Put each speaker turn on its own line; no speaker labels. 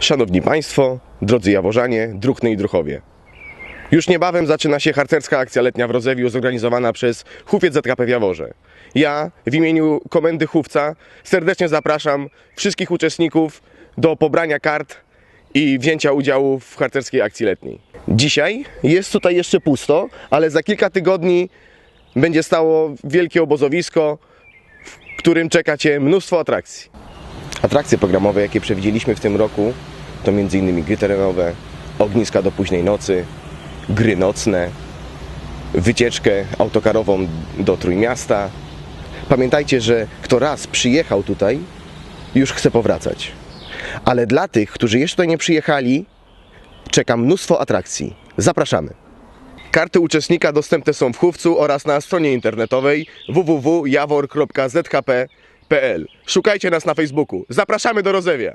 Szanowni Państwo, drodzy Jaworzanie, Druchny i Druchowie. Już niebawem zaczyna się harcerska akcja letnia w Rozewiu zorganizowana przez Hufiec ZKP w Jaworze. Ja w imieniu Komendy Hufca serdecznie zapraszam wszystkich uczestników do pobrania kart i wzięcia udziału w harcerskiej akcji letniej. Dzisiaj jest tutaj jeszcze pusto, ale za kilka tygodni będzie stało wielkie obozowisko, w którym czeka Cię mnóstwo atrakcji. Atrakcje programowe, jakie przewidzieliśmy w tym roku, to m.in. gry terenowe, ogniska do późnej nocy, gry nocne, wycieczkę autokarową do Trójmiasta. Pamiętajcie, że kto raz przyjechał tutaj, już chce powracać. Ale dla tych, którzy jeszcze tutaj nie przyjechali, czeka mnóstwo atrakcji. Zapraszamy. Karty uczestnika dostępne są w Chówcu oraz na stronie internetowej www.jawor.zhp.pl. Szukajcie nas na Facebooku. Zapraszamy do Rozewia.